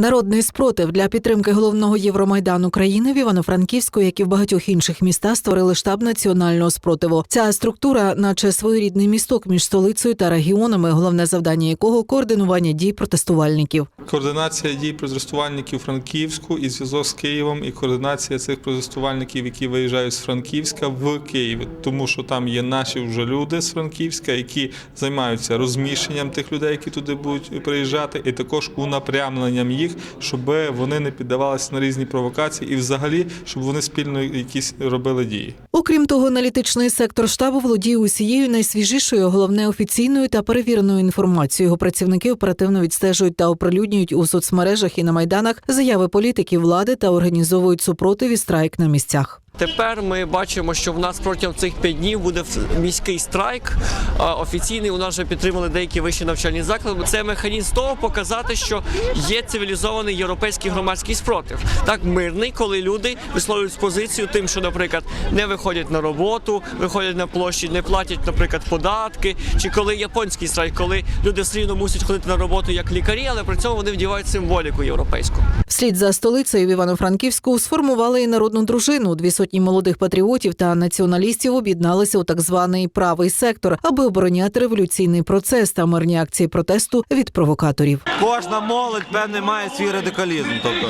Народний спротив для підтримки головного Євромайдану країни в Івано-Франківську, як і в багатьох інших містах, створили штаб національного спротиву. Ця структура, наче своєрідний місток між столицею та регіонами, головне завдання якого координування дій протестувальників. Координація дій протестувальників Франківську і зв'язок з Києвом, і координація цих протестувальників, які виїжджають з Франківська в Київ, тому що там є наші вже люди з Франківська, які займаються розміщенням тих людей, які туди будуть приїжджати, і також унапрямленням їх, щоб вони не піддавалися на різні провокації, і взагалі, щоб вони спільно якісь робили дії. Окрім того, аналітичний сектор штабу володіє усією найсвіжішою, головне офіційною та перевіреною інформацією. Його працівники оперативно відстежують та оприлюднюють у соцмережах і на майданах заяви політиків влади та організовують супротив і страйк на місцях. Тепер ми бачимо, що в нас протягом цих п'ять днів буде міський страйк. Офіційний у нас вже підтримали деякі вищі навчальні заклади. Це механізм того показати, що є цивілізований європейський громадський спротив. Так мирний, коли люди висловлюють позицію тим, що, наприклад, не виходять на роботу, виходять на площі, не платять, наприклад, податки. Чи коли японський страйк, коли люди все рівно мусять ходити на роботу як лікарі, але при цьому вони вдівають символіку європейську. Вслід за столицею в Івано-Франківську сформували і народну дружину. Дві сотні молодих патріотів та націоналістів об'єдналися у так званий правий сектор, аби обороняти революційний процес та мирні акції протесту від провокаторів. Кожна молодь певне має свій радикалізм. Тобто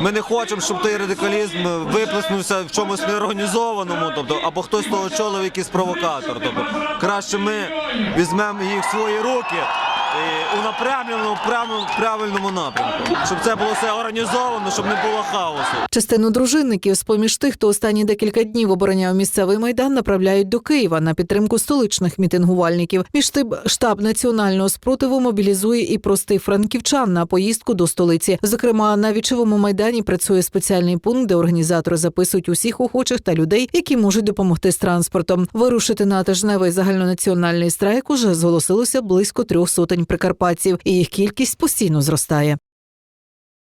ми не хочемо, щоб той радикалізм виплеснувся в чомусь неорганізованому, тобто або хтось того очолив якийсь провокатор. Тобто краще ми візьмемо їх в свої руки. І у напрямленому правильному, напрямку, щоб це було все організовано, щоб не було хаосу. Частину дружинників, з поміж тих, хто останні декілька днів обороняв місцевий майдан, направляють до Києва на підтримку столичних мітингувальників. Між тим, штаб національного спротиву мобілізує і простих франківчан на поїздку до столиці. Зокрема, на вічовому майдані працює спеціальний пункт, де організатори записують усіх охочих та людей, які можуть допомогти з транспортом. Вирушити на тижневий загальнонаціональний страйк уже зголосилося близько трьох сотень прикарпатців, і їх кількість постійно зростає.